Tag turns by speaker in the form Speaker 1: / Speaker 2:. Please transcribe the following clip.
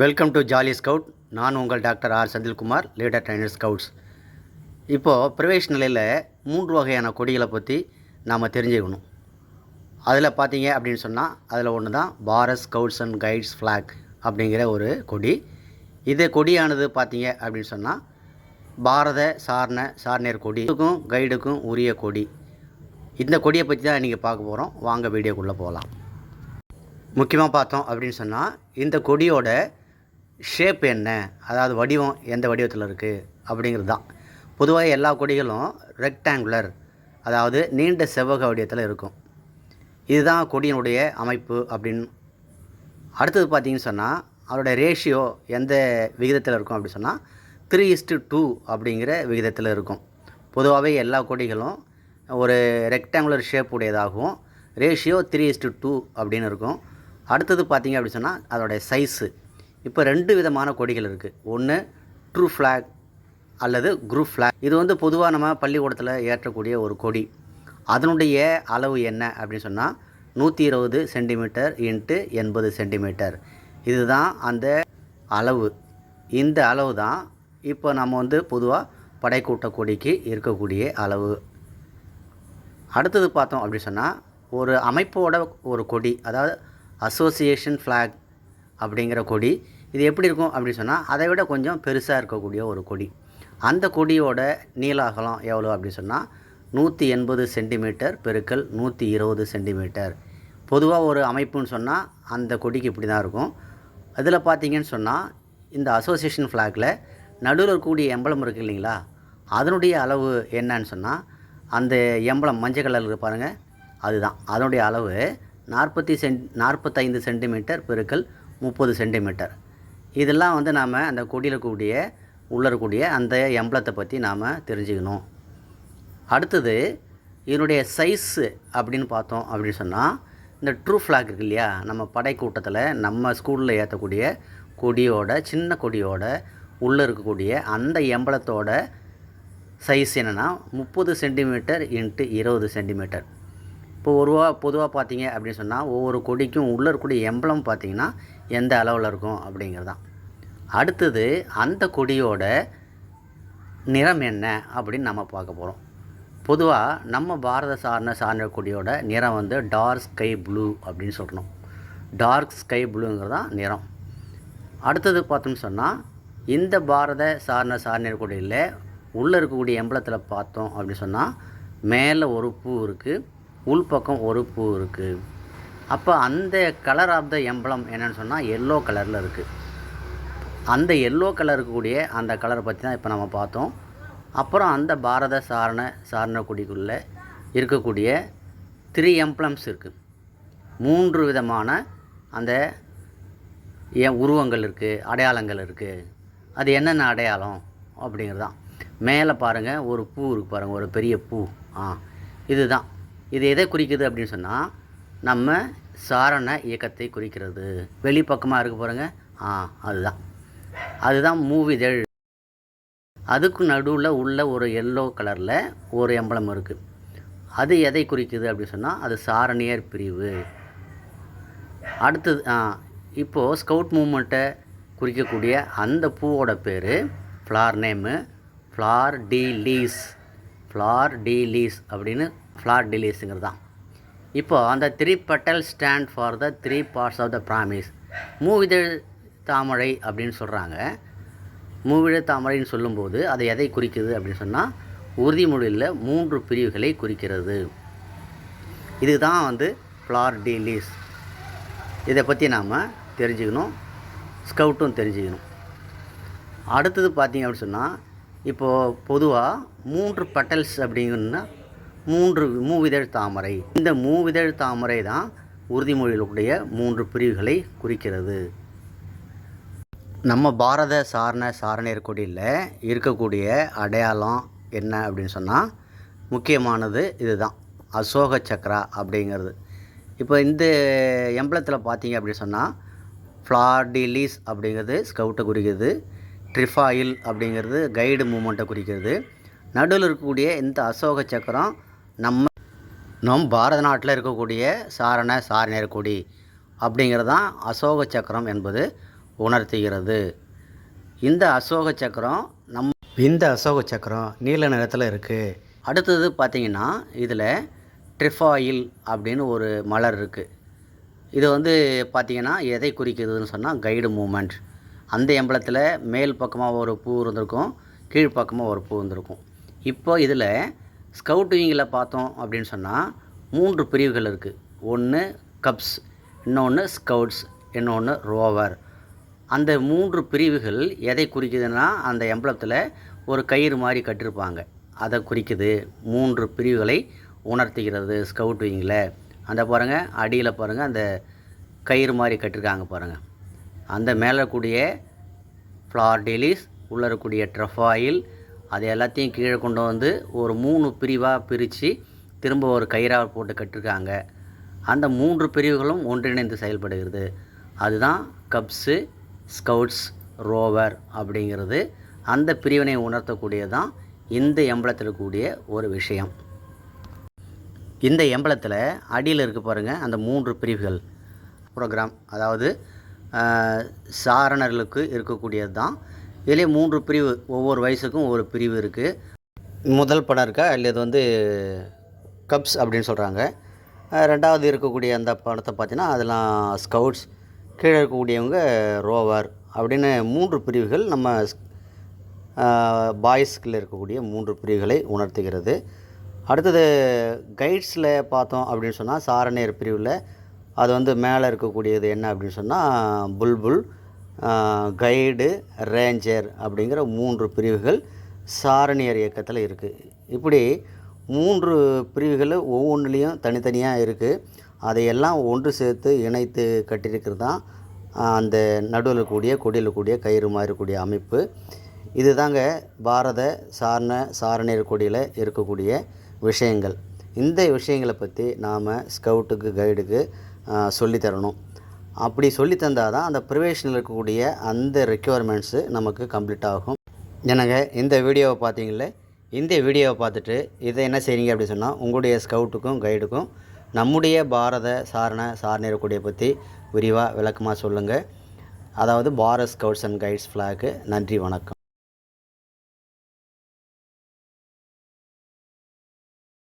Speaker 1: Welcome to jolly scout நான் உங்கள் doctor R. Senthilkumar leader trainer scouts இப்போது பிரவேஷ் நிலையில் மூன்று வகையான கொடிகளை பற்றி நாம் தெரிஞ்சுக்கணும். அதில் பார்த்தீங்க அப்படின்னு சொன்னால் அதில் ஒன்று தான் Bharat scouts and guides flag அப்படிங்கிற ஒரு கொடி. இது கொடியானது பார்த்தீங்க அப்படின்னு சொன்னால் பாரத சாரண சார்னியர் கொடிக்கும் கைடுக்கும் உரிய கொடி. இந்த கொடியை பற்றி தான் இன்றைக்கி பார்க்க போகிறோம் வாங்க வீடியோக்குள்ளே போகலாம் முக்கியமாக பார்த்தோம் அப்படின்னு சொன்னால் இந்த கொடியோட ஷேப் என்ன? அதாவது வடிவம் எந்த வடிவத்தில் இருக்குது அப்படிங்கிறது தான். பொதுவாக எல்லா கொடிகளும் ரெக்டாங்குலர் அதாவது நீண்ட செவ்வக வடிவத்தில் இருக்கும். இதுதான் கொடியினுடைய அமைப்பு அப்படின்னு. அடுத்தது பார்த்தீங்கன்னு சொன்னால் அதோடய ரேஷியோ எந்த விகிதத்தில் இருக்கும் அப்படின்னு சொன்னால் த்ரீ இஸ்டு டூ அப்படிங்கிற விகிதத்தில் இருக்கும். பொதுவாகவே எல்லா கொடிகளும் ஒரு rectangular shape உடையதாகவும் ratio three is to two அப்படின்னு இருக்கும். அடுத்தது பார்த்திங்க அப்படின்னு சொன்னால் அதோடைய சைஸு இப்போ ரெண்டு விதமான கொடிகள் இருக்குது ஒன்று ட்ரூ ஃப்ளாக் அல்லது குரூப் ஃப்ளாக் இது வந்து பொதுவாக நம்ம பள்ளிக்கூடத்தில் ஏற்றக்கூடிய ஒரு கொடி. அதனுடைய அளவு என்ன அப்படின்னு சொன்னால் நூற்றி இருபது சென்டிமீட்டர் இன்ட்டு எண்பது சென்டிமீட்டர் இதுதான் அந்த அளவு. இந்த அளவு தான் இப்போ நம்ம வந்து பொதுவாக படைக்கூட்ட கொடிக்கு இருக்கக்கூடிய அளவு. அடுத்தது பார்த்தோம் அப்படி சொன்னால் ஒரு அமைப்போட ஒரு கொடி அதாவது அசோசியேஷன் ஃப்ளாக் அப்படிங்கிற கொடி இது எப்படி இருக்கும் அப்படின்னு சொன்னால் அதை விட கொஞ்சம் பெருசாக இருக்கக்கூடிய ஒரு கொடி. அந்த கொடியோட நீள எவ்வளோ அப்படின்னு சொன்னால் நூற்றி எண்பது சென்டிமீட்டர் பெருக்கல் நூற்றி இருபது சென்டிமீட்டர். பொதுவாக ஒரு அமைப்புன்னு சொன்னால் அந்த கொடிக்கு இப்படி தான் இருக்கும். அதில் பார்த்தீங்கன்னு சொன்னால் இந்த அசோசியேஷன் ஃப்ளாகில் நடுவில் இருக்கக்கூடிய எம்பளம் இருக்குது இல்லைங்களா? அதனுடைய அளவு என்னன்னு சொன்னால் அந்த எம்பளம் மஞ்சள் கலரில் பாருங்கள் அதுதான். அதனுடைய அளவு நாற்பத்தி சென்ட் நாற்பத்தைந்து சென்டிமீட்டர் பெருக்கல் முப்பது சென்டிமீட்டர். இதெல்லாம் வந்து நாம் அந்த கொடியில் இருக்கக்கூடிய உள்ளே இருக்கக்கூடிய அந்த எம்பளத்தை பற்றி நாம் தெரிஞ்சுக்கணும். அடுத்தது இதனுடைய சைஸு அப்படின்னு பார்த்தோம் அப்படின்னு சொன்னால் இந்த ட்ரூ ஃப்ளாக் இருக்கு இல்லையா? நம்ம படைக்கூட்டத்தில் நம்ம ஸ்கூலில் ஏற்றக்கூடிய கொடியோட சின்ன கொடியோட உள்ளே இருக்கக்கூடிய அந்த எம்பளத்தோட சைஸ் என்னென்னா முப்பது சென்டிமீட்டர் இன்ட்டு இருபது சென்டிமீட்டர் இப்போ ஒருவா பொதுவாக பார்த்தீங்க அப்படின்னு சொன்னால் ஒவ்வொரு கொடிக்கும் உள்ளே இருக்கக்கூடிய எம்பளம் பார்த்தீங்கன்னா எந்த அளவில் இருக்கும் அப்படிங்கிறதான். அடுத்தது அந்த கொடியோட நிறம் என்ன அப்படின்னு நம்ம பார்க்க போகிறோம் பொதுவாக நம்ம பாரத சார்ந்த சார்ந்த கொடியோட நிறம் வந்து டார்க் ஸ்கை ப்ளூ அப்படின்னு சொல்லணும் டார்க் ஸ்கை ப்ளூங்கிறது தான் நிறம். அடுத்தது பார்த்தோம்னு சொன்னால் இந்த பாரத சார்ந்த சார்ந்த கொடியில் உள்ளே இருக்கக்கூடிய எம்பளத்தில் பார்த்தோம் அப்படின்னு சொன்னால் மேலே ஒரு பூ இருக்குது உள்பக்கம் ஒரு பூ இருக்குது அப்போ அந்த கலர் ஆஃப் த எம்பளம் என்னென்னு சொன்னால் எல்லோ கலரில் இருக்குது அந்த எல்லோ கலர் இருக்கக்கூடிய அந்த கலரை பற்றி தான் இப்போ நம்ம பார்த்தோம். அப்புறம் அந்த பாரத சாரண சாரண கொடிக்குள்ளே இருக்கக்கூடிய த்ரீ எம்ப்ளம்ஸ் இருக்குது மூன்று விதமான அந்த உருவங்கள் இருக்குது அடையாளங்கள் இருக்குது அது என்னென்ன அடையாளம் அப்படிங்கிறது தான் மேலே பாருங்கள் ஒரு பூ இருக்குது பாருங்கள் ஒரு பெரிய பூ. ஆ இதுதான். இது எதை குறிக்குது அப்படின்னு சொன்னால் நம்ம சாரண இயக்கத்தை குறிக்கிறது. வெளிப்பக்கமாக இருக்க பாருங்கள் ஆ அதுதான். அதுதான் மூவிதழ் அதுக்கு நடுவில் உள்ள ஒரு எல்லோ கலரில் ஒரு எம்பளம் இருக்குது அது எதை குறிக்குது அப்படின்னு சொன்னால் அது சாரணியர் பிரிவு. அடுத்தது ஆ, இப்போது ஸ்கவுட் மூமெண்ட்டை குறிக்கக்கூடிய அந்த பூவோட பேர் flower name fleur de lis fleur de lis அப்படின்னு ஃப்ளார் டி லீஸுங்கிறது தான் இப்போது அந்த three petal stand for the three parts of the promise மூவிதழ் தாமரை அப்படின்னு சொல்கிறாங்க மூவிதழ் தாமரைன்னு சொல்லும்போது அது எதை குறிக்குது அப்படின்னு சொன்னால் உறுதிமொழியில் மூன்று பிரிவுகளை குறிக்கிறது. இதுதான் வந்து ஃப்ளார் டி லீஸ் இதை பற்றி நாம் தெரிஞ்சுக்கணும் ஸ்கவுட்டும் தெரிஞ்சுக்கணும். அடுத்தது பார்த்தீங்க அப்படின்னு சொன்னால் இப்போது பொதுவாக மூன்று பட்டல்ஸ் அப்படிங்கன்னா மூன்று மூவிதழ் தாமரை. இந்த மூவிதழ் தாமரை தான் உறுதிமொழிகளுடைய மூன்று பிரிவுகளை குறிக்கிறது. நம்ம பாரத சாரண சாரணியர் கொடியில் இருக்கக்கூடிய அடையாளம் என்ன அப்படின்னு சொன்னால் முக்கியமானது இதுதான். அசோக சக்ரா அப்படிங்கிறது. இப்போ இந்த எம்பளத்தில் பார்த்தீங்க அப்படின்னு சொன்னால் ஃப்ளார்டிலீஸ் அப்படிங்கிறது ஸ்கவுட்டை குறிக்கிறது ட்ரிஃபாயில் அப்படிங்கிறது கைடு மூமெண்ட்டை குறிக்கிறது. நடுவில் இருக்கக்கூடிய இந்த அசோக சக்கரம் நம்ம நம் பாரத நாட்டில் இருக்கக்கூடிய சாரண சாரணியர் கொடி அப்படிங்கிறது தான் அசோக சக்கரம் என்பது உணர்த்துகிறது. இந்த அசோக சக்கரம் நம் இந்த அசோக சக்கரம் நீல நிறத்தில் இருக்குது அடுத்தது பார்த்தீங்கன்னா இதில் ட்ரிஃபாயில் அப்படின்னு ஒரு மலர் இருக்குது இது வந்து பார்த்தீங்கன்னா எதை குறிக்கிறதுன்னு சொன்னால் கைடு மூமெண்ட். அந்த எம்பளத்தில் மேல் பக்கமாக ஒரு பூ இருந்திருக்கும் கீழ்ப்பக்கமாக ஒரு பூ இருந்திருக்கும். இப்போ இதில் ஸ்கவுட் விங்கில் பார்த்தோம் அப்படின்னு சொன்னால் மூன்று பிரிவுகள் இருக்குது. ஒன்று கப்ஸ் இன்னொன்று ஸ்கவுட்ஸ் இன்னொன்று ரோவர். அந்த மூன்று பிரிவுகள் எதை குறிக்குதுன்னா அந்த எம்பளத்தில் ஒரு கயிறு மாதிரி கட்டியிருப்பாங்க அதை குறிக்குது மூன்று பிரிவுகளை உணர்த்துகிறது ஸ்கவுட் விங்கில் அந்த பாருங்கள் அடியில் பாருங்கள் அந்த கயிறு மாதிரி கட்டியிருக்காங்க பாருங்கள் அந்த மேலே கூடிய ஃப்ளார் டெலிஸ் உள்ளே இருக்கக்கூடிய ட்ரஃபாயில் அது எல்லாத்தையும் கீழே கொண்டு வந்து ஒரு மூணு பிரிவாக பிரித்து திரும்ப ஒரு கயிறாக போட்டு கட்டிருக்காங்க. அந்த மூன்று பிரிவுகளும் ஒன்றிணைந்து செயல்படுகிறது. அதுதான் கப்ஸு ஸ்கவுட்ஸ் ரோவர் அப்படிங்கிறது அந்த பிரிவினை உணர்த்தக்கூடியதான் இந்த எம்பளத்தில் கூடிய ஒரு விஷயம். இந்த எம்பளத்தில் அடியில் இருக்க பாருங்கள் அந்த மூன்று பிரிவுகள். ப்ரோக்ராம் அதாவது சாரணர்களுக்கு இருக்கக்கூடியது தான் இதிலே மூன்று பிரிவு ஒவ்வொரு வயசுக்கும் ஒவ்வொரு பிரிவு இருக்குது முதல் படம் இருக்கா? இல்லை இது வந்து கப்ஸ் அப்படின்னு சொல்கிறாங்க ரெண்டாவது இருக்கக்கூடிய அந்த படத்தை பார்த்தீங்கன்னா அதெல்லாம் ஸ்கவுட்ஸ். கீழே இருக்கக்கூடியவங்க ரோவர் அப்படின்னு மூன்று பிரிவுகள் நம்ம பாய்ஸ்கில் இருக்கக்கூடிய மூன்று பிரிவுகளை உணர்த்துகிறது. அடுத்தது கைட்ஸில் பார்த்தோம் அப்படின்னு சொன்னால் சாரணியர் பிரிவில் அது வந்து மேலே இருக்கக்கூடியது என்ன அப்படின்னு சொன்னால் புல்புல். கைடு ரேஞ்சர் அப்படிங்கிற மூன்று பிரிவுகள் சாரணியர் இயக்கத்தில் இருக்குது இப்படி மூன்று பிரிவுகள் ஒவ்வொன்றுலேயும் தனித்தனியாக இருக்குது அதையெல்லாம் ஒன்று சேர்த்து இணைத்து கட்டியிருக்கிறது தான் அந்த நடுவில் கூடிய கொடியில் கூடிய கயிறு மாதிரி கூடிய அமைப்பு. இதுதாங்க பாரத சாரண சாரணியர் கொடியில் இருக்கக்கூடிய விஷயங்கள். இந்த விஷயங்களை பற்றி நாம் ஸ்கவுட்டுக்கு கைடுக்கு சொல்லித்தரணும். அப்படி சொல்லி தந்தால் தான் அந்த ப்ரிவேஷனில் இருக்கக்கூடிய அந்த ரெக்யர்மெண்ட்ஸு நமக்கு கம்ப்ளீட் ஆகும். எனக்கு இந்த வீடியோவை பார்த்தீங்களே இந்த வீடியோவை பார்த்துட்டு இதை என்ன செய்றீங்க அப்படி சொன்னால் உங்களுடைய ஸ்கவுட்டுக்கும் கைடுக்கும் நம்முடைய பாரத சாரண சாரணியர் கொடியை பற்றி விரிவாக விளக்கமாக சொல்லுங்கள் அதாவது Bharat scouts and guides flag நன்றி வணக்கம்.